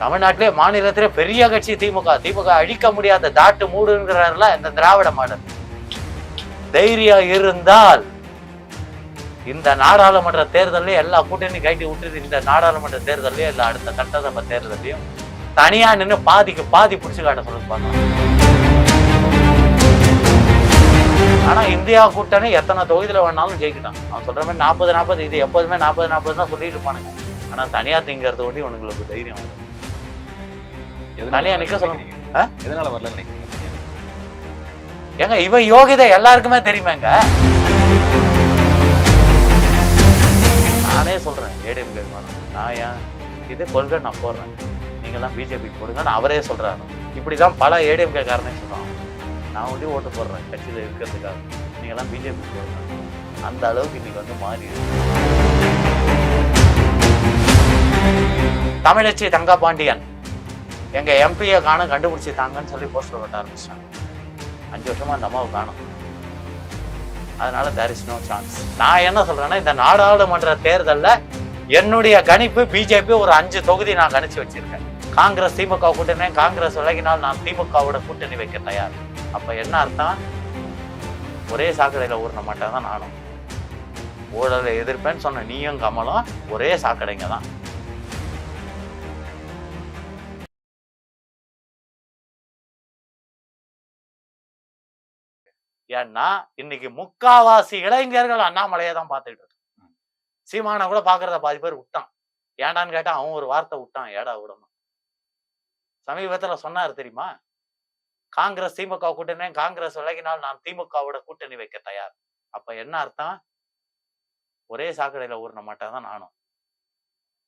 தமிழ்நாட்டிலே மாநிலத்திலே பெரிய கட்சி திமுக. திமுக அழிக்க முடியாத தாட்டு மூடுங்கிறாருல இந்த திராவிட மாடல். தைரியம் இருந்தால் இந்த நாடாளுமன்ற தேர்தலையும் எல்லா கூட்டணி கைட்டி விட்டுது இந்த நாடாளுமன்ற தேர்தலையும் இல்லை அடுத்த சட்டசபை தேர்தலையும் தனியா நின்று பாதிக்கு பாதி பிடிச்சு காட்ட சொல்லுங்க ஆனா இந்தியா கூட்டணி எத்தனை தொகுதியில் வேணாலும் ஜெயிக்கிட்டான் அவன் சொல்ற மாதிரி நாற்பது நாற்பது இது எப்போதுமே நாற்பது நாற்பது தான் சொல்லிட்டு இருப்பானுங்க. ஆனா தனியா திங்கிறது ஒட்டி உனங்களுக்கு தைரியம் வரும். எதனால தனியா வரல நிக்க சொல்லணும். நினைக்கிறீங்க? ஆ? எதனால வரல நினைக்கிறீங்க ஏங்க இவன் யோகிதை எல்லாருக்குமே தெரியுமேங்க நானே சொல்றேன் ஏடிஎம்கே நான் ஏன் இது கொள்கை நான் போடுறேன் நீங்கெல்லாம் பிஜேபி போடுங்கன்னு அவரே சொல்றாரு இப்படிதான் பல ஏடிஎம்கே காரனே சொல்றான் நான் வந்து ஓட்டு போடுறேன் கட்சியில் இருக்கிறதுக்காக நீங்கெல்லாம் பிஜேபி போடுங்க அந்த அளவுக்கு இன்னைக்கு வந்து மாறி இருக்கு. தமிழச்சி தங்கா பாண்டியன் எங்க எம்பியை காணும் கண்டுபிடிச்சி தாங்கன்னு சொல்லி போஸ்டர் ஓட்ட ஆரம்பிச்சிட்டாங்க. அஞ்சு வருஷமா அந்த அம்மாவை காணும். அதனால தேர் இஸ் நோ சான்ஸ் நான் என்ன சொல்றேன்னா இந்த நாடாளுமன்ற தேர்தலில் என்னுடைய கணிப்பு பிஜேபி ஒரு அஞ்சு தொகுதி நான் கணிச்சு வச்சிருக்கேன். காங்கிரஸ் திமுக கூட்டணி காங்கிரஸ் விலகினால் நான் திமுகவோட கூட்டணி வைக்க தயார். அப்ப என்ன அர்த்தம்? ஒரே சாக்கடையில் ஊறின மாட்டேன் தான் நானும். ஊழலை எதிர்ப்பேன்னு சொன்ன நீயும் கமலும் ஒரே சாக்கடைங்க தான். ஏன்னா இன்னைக்கு முக்காவாசி இளைஞர்கள் அண்ணாமலையை தான் பார்த்துட்டு இருக்கு சீமானை கூட பாக்குறத பாதி பேர் விட்டான். ஏண்டான்னு கேட்டா அவன் ஒரு வார்த்தை விட்டான் ஏடா விடணும். சமீபத்துல சொன்னார் தெரியுமா? காங்கிரஸ் திமுக கூட்டணி காங்கிரஸ் விலகினால் நான் திமுகவோட கூட்டணி வைக்க தயார். அப்ப என்ன அர்த்தம்? ஒரே சாக்கடையில ஊறின மாட்டேன் தான் நானும்.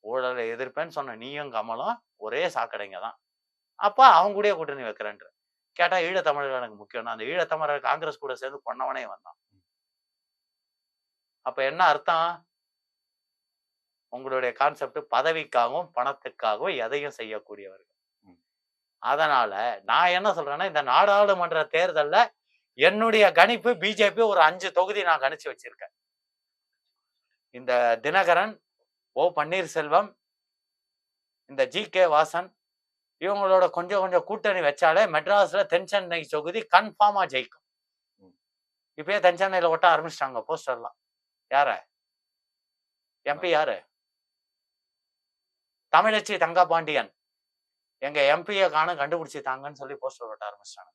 ஊழலை எதிர்ப்பேன்னு சொன்ன நீயும் கமலும் ஒரே சாக்கடைங்க தான். அப்ப அவங்க கூடயே கூட்டணி வைக்கிறேன்ற. கேட்டா ஈழத்தமிழர்கள் எனக்கு முக்கியம் அந்த ஈழத்தமிழர் காங்கிரஸ் கூட சேர்ந்து கொண்டவனே வந்தான் அப்ப என்ன அர்த்தம்? உங்களுடைய கான்செப்ட் பதவிக்காகவும் பணத்துக்காகவும் எதையும் செய்யக்கூடியவர்கள். அதனால நான் என்ன சொல்றேன்னா இந்த நாடாளுமன்ற தேர்தல்ல என்னுடைய கணிப்பு பிஜேபி ஒரு அஞ்சு தொகுதி நான் கணிச்சு வச்சிருக்கேன். இந்த தினகரன் ஓ பன்னீர்செல்வம் இந்த ஜி. கே. வாசன் இவங்களோட கொஞ்சம் கொஞ்சம் கூட்டணி வச்சாலே மெட்ராஸ்ல தென் சென்னை தொகுதி கன்ஃபார்மா ஜெயிக்கும். இப்பயே தென் சென்னையில ஒட்ட ஆரம்பிச்சிட்டாங்க போஸ்டர்லாம் யார? எம்பி யாரு? தமிழச்சி தங்கா பாண்டியன் எங்க எம்பியை காணும் கண்டுபிடிச்சி தாங்கன்னு சொல்லி போஸ்டர் ஒட்ட ஆரம்பிச்சிட்டாங்க.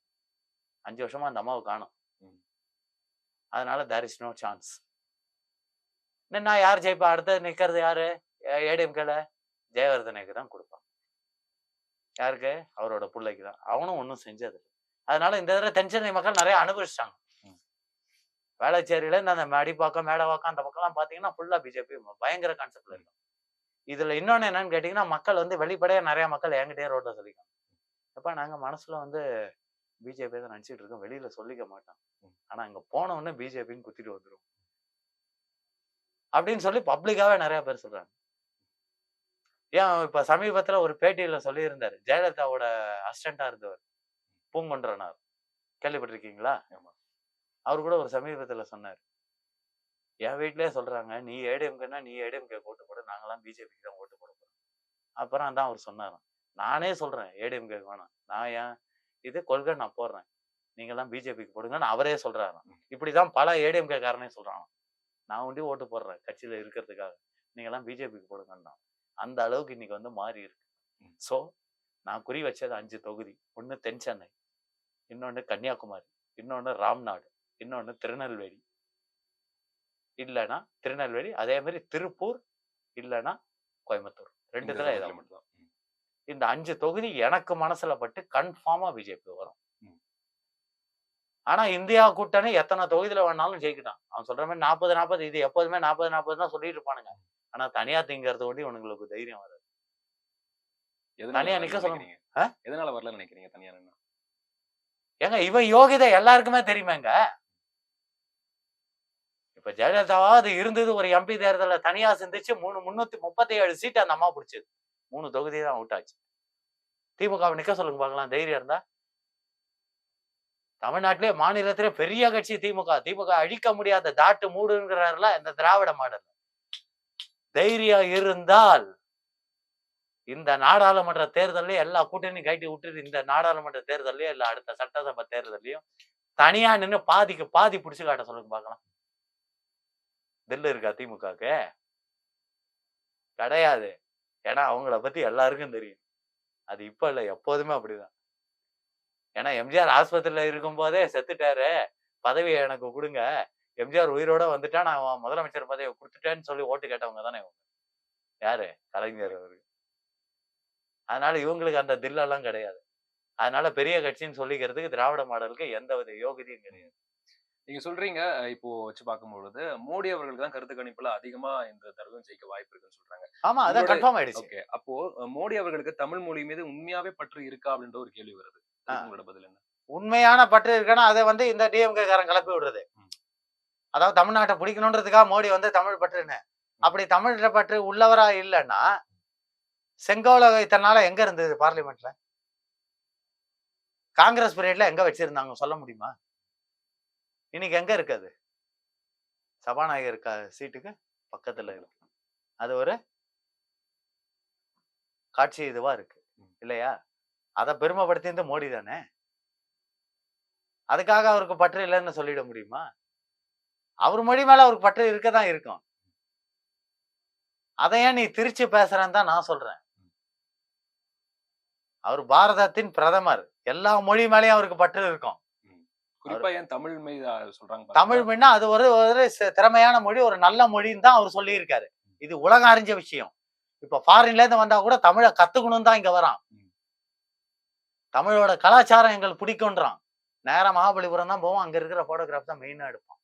அஞ்சு வருஷமா அந்த அம்மாவை காணும். அதனால தேர் இஸ் நோ சான்ஸ் நின்னா யார் ஜெயிப்பா? அடுத்து நிக்கிறது யாரு? ஏடிஎம்கேல ஜெயவர்தனைக்கு தான் கொடுப்பான். யாருக்கு? அவரோட பிள்ளைக்கு தான் அவனும் ஒன்றும் செஞ்சது. அதனால இந்த தடவை தென்சென்னை மக்கள் நிறைய அனுபவிச்சிட்டாங்க. வேளச்சேரியில இந்த அந்த மடிப்பாக்கம் மேடவாக்கம் அந்த பக்கம்லாம் பார்த்தீங்கன்னா ஃபுல்லா பிஜேபி பயங்கர கான்செப்ட்ல இருக்கும் இதுல இன்னொன்னு என்னன்னு கேட்டீங்கன்னா மக்கள் வந்து வெளிப்படையா நிறைய மக்கள் என்கிட்டயே ரோட்ல சொல்லிக்காங்க எப்ப நாங்க மனசுல வந்து பிஜேபி தான் நினைச்சிட்டு இருக்கோம். வெளியில சொல்லிக்க மாட்டோம். ஆனா அங்க போன உடனே பிஜேபின்னு குத்திட்டு வந்துரும். அப்படின்னு சொல்லி பப்ளிக்காவே நிறைய பேர் சொல்றாங்க. ஏன் இப்ப சமீபத்துல ஒரு பேட்டியில சொல்லியிருந்தாரு. ஜெயலலிதாவோட அசிஸ்டண்டா இருந்தவர் பூங்குன்றனார். கேள்விப்பட்டிருக்கீங்களா. அவர் கூட ஒரு சமீபத்துல சொன்னார். என் வீட்லயே சொல்றாங்க நீ ஏடிஎம்கேனா நீ ஏடிஎம்கே ஓட்டு போடு. நாங்கெல்லாம் பிஜேபிக்கு தான் ஓட்டு போட போறோம். அப்புறம் தான் அவர் சொன்னாராம். நானே சொல்றேன் ஏடிஎம்கே வேணாம். நான் ஏன் இது கொள்கை நான் போடுறேன். நீங்கெல்லாம் பிஜேபிக்கு போடுங்கன்னு அவரே சொல்றாராம். இப்படிதான் பல ஏடிஎம்கே காரனே சொல்றான் நான் ஒண்டி ஓட்டு போடுறேன் கட்சியில இருக்கிறதுக்காக நீங்கெல்லாம் பிஜேபிக்கு போடுங்கன்னா அந்த அளவுக்கு இன்னைக்கு வந்து மாறி இருக்கு. ஸோ நான் குறி வச்சது அஞ்சு தொகுதி ஒன்று தென் சென்னை இன்னொன்று கன்னியாகுமரி இன்னொன்று ராம்நாடு இன்னொன்று திருநெல்வேலி இல்லைன்னா திருநெல்வேலி அதே மாதிரி திருப்பூர் இல்லைன்னா கோயம்புத்தூர் ரெண்டுத்துல இந்த ஏதாவது மட்டும் தான். ம். இந்த அஞ்சு தொகுதி எனக்கு மனசுல பட்டு கன்ஃபார்மா பிஜேபி வரும். ஆனா இந்தியா கூட்டணி எத்தனை தொகுதியில வேணாலும் ஜெயிக்கட்டான் அவன் சொல்ற மாதிரி நாற்பது நாற்பது இது எப்போதுமே நாற்பது நாற்பது தான் சொல்லிட்டு இருப்பானுங்க. ஆனா தனியா திங்கிறது ஒட்டி உனங்களுக்கு தைரியம் வராது. தனியா நிக்க? ஆ? எதனால வரல நினைக்கிறீங்க தனியா ஏங்க இவன் யோகிதை எல்லாருக்குமே தெரியுமேங்க. இப்ப ஜெயலலிதாவாவது இருந்தது ஒரு எம்பி தேர்தல்ல தனியா சிந்திச்சு மூணு முன்னூத்தி முப்பத்தி ஏழு சீட் அந்த அம்மா பிடிச்சது. மூணு தொகுதி தான் அவுட் ஆச்சு. திமுக நிக்க சொல்லுங்க பார்க்கலாம். தைரியம் இருந்தா? தமிழ்நாட்டிலே மாநிலத்திலே பெரிய கட்சி திமுக. திமுக அழிக்க முடியாத தாட்டு மூடுங்கிறாருல இந்த திராவிட மாடல். தைரியம் இருந்தால் இந்த நாடாளுமன்ற தேர்தலையும் எல்லா கூட்டணியும் கைட்டி விட்டுட்டு இந்த நாடாளுமன்ற தேர்தலையும் இல்லை அடுத்த சட்டசபை தேர்தலையும் தனியா நின்னு பாதிக்கு பாதி புடிச்சு காட்ட சொல்லுங்க பார்க்கலாம். தில்லு இருக்கா திமுகக்கு? கிடையாது. ஏன்னா அவங்கள பத்தி எல்லாருக்கும் தெரியும். அது இப்ப இல்ல எப்போதுமே அப்படிதான். ஏன்னா எம்ஜிஆர் ஆஸ்பத்திரியில இருக்கும் போதே செத்துட்டாரு. பதவியை எனக்கு கொடுங்க. எம்ஜிஆர் உயிரோட வந்துட்டா நான் முதலமைச்சர் பதவியை கொடுத்துட்டேன்னு சொல்லி ஓட்டு கேட்டவங்க தானே இவங்க. யாரு? கலைஞர் அவரு அதனால இவங்களுக்கு அந்த தில்லெல்லாம் கிடையாது. அதனால பெரிய கட்சின்னு சொல்லிக்கிறதுக்கு திராவிட மாடலுக்கு எந்த வித யோகிதையும் கிடையாது. நீங்க சொல்றீங்க இப்போ வச்சு பார்க்கும்பொழுது மோடி அவர்களுக்கு தான் கருத்து கணிப்புல அதிகமா இந்த தடவை ஜெயிக்க வாய்ப்பு இருக்குன்னு சொல்றாங்க. ஆமா அதான் கன்ஃபார்ம் ஆயிடுச்சு. ஓகே அப்போ மோடி அவர்களுக்கு தமிழ் மொழி மீது உண்மையாவே பற்று இருக்கா அப்படின்ற ஒரு கேள்வி வருது. உங்களோட பதில் என்ன? உண்மையான பற்று இருக்குன்னா அதை வந்து இந்த டிஎம்கே காரன் கிளப்பி விடுறது. அதாவது தமிழ்நாட்டை பிடிக்கணுன்றதுக்காக மோடி வந்து தமிழ் பற்றுன்னு அப்படி தமிழ் பற்று உள்ளவரா இல்லைன்னா செங்கோல இத்தனை நாளா எங்க இருந்தது பார்லிமெண்ட்ல? காங்கிரஸ் பீரியட்ல எங்க வச்சிருந்தாங்க? சொல்ல முடியுமா? இன்னைக்கு எங்க இருக்குது சபாநாயகர் சீட்டுக்கு பக்கத்துல இருக்கு. அது ஒரு காட்சி இதுவா இருக்கு. இல்லையா? அதை பெருமைப்படுத்தியது மோடி தானே அதுக்காக அவருக்கு பற்று இல்லைன்னு சொல்லிட முடியுமா? அவர் மொழி மேல அவருக்கு பற்று இருக்கதான் இருக்கும். அதை ஏன் நீ திருச்சி பேசுறேன்னு தான் நான் சொல்றேன். அவர் பாரதத்தின் பிரதமர். எல்லா மொழி மேலயும் அவருக்கு பற்று இருக்கும். குறிப்பா ஏன் தமிழ் சொல்றாங்க தமிழ்? மீனா அது ஒரு ஒரு திறமையான மொழி ஒரு நல்ல மொழின்னு தான் அவர் சொல்லியிருக்காரு. இது உலகம் அறிஞ்ச விஷயம். இப்ப ஃபாரின்ல இருந்து வந்தா கூட தமிழை கத்துக்கணும் தான் இங்க வரான். தமிழோட கலாச்சாரம் எங்களுக்கு பிடிக்கும்ன்றான். நேரா மகாபலிபுரம் தான் போவோம். அங்க இருக்கிற போட்டோகிராஃப் தான் மெயினா எடுப்பான்.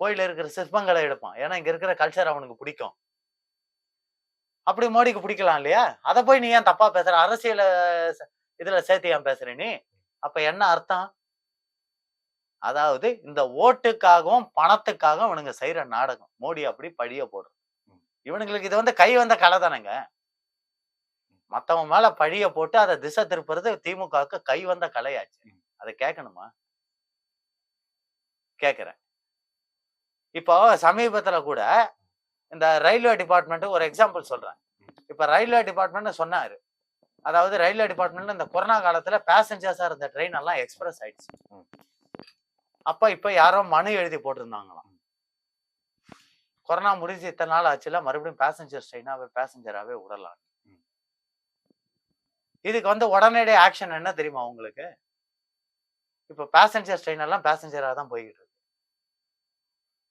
கோயில்ல இருக்கிற சிற்பங்களை எடுப்பான். ஏன்னா இங்க இருக்கிற கல்ச்சர் அவனுக்கு பிடிக்கும். அப்படி மோடிக்கு பிடிக்கலாம் இல்லையா? அதை போய் நீ ஏன் தப்பா பேசுற? அரசியல இதுல சேர்த்து ஏன் பேசுற நீ? அப்ப என்ன அர்த்தம்? அதாவது இந்த ஓட்டுக்காகவும் பணத்துக்காகவும் இவனுங்க செய்யற நாடகம். மோடி அப்படி பழிய போடுறது இவனுங்களுக்கு இது வந்து கை வந்த கலை தானேங்க. மத்தவன் மேல பழிய போட்டு அதை திசை திருப்புறது திமுகவுக்கு கை வந்த கலையாச்சு. அதை கேட்கணுமா கேக்குறேன். இப்போ சமீபத்துல கூட இந்த ரயில்வே டிபார்ட்மெண்ட் ஒரு எக்ஸாம்பிள் சொல்றேன். இப்ப ரயில்வே டிபார்ட்மெண்ட் சொன்னாரு. அதாவது ரயில்வே டிபார்ட்மெண்ட்ல இந்த கொரோனா காலத்துல பேசஞ்சர்ஸா இருந்த ட்ரெயின் எல்லாம் எக்ஸ்பிரஸ் ஆயிடுச்சு. அப்ப இப்ப யாரோ மனு எழுதி போட்டிருந்தாங்களாம். கொரோனா முடிஞ்சு இத்தனை நாள் ஆச்சுல மறுபடியும் பேசஞ்சர் ட்ரெயினாவே பேசஞ்சராகவே விடலாம். இதுக்கு வந்து உடனடி ஆக்ஷன் என்ன தெரியுமா உங்களுக்கு? இப்போ பேசஞ்சர் ட்ரெயின் எல்லாம் தான் போய்கிட்டு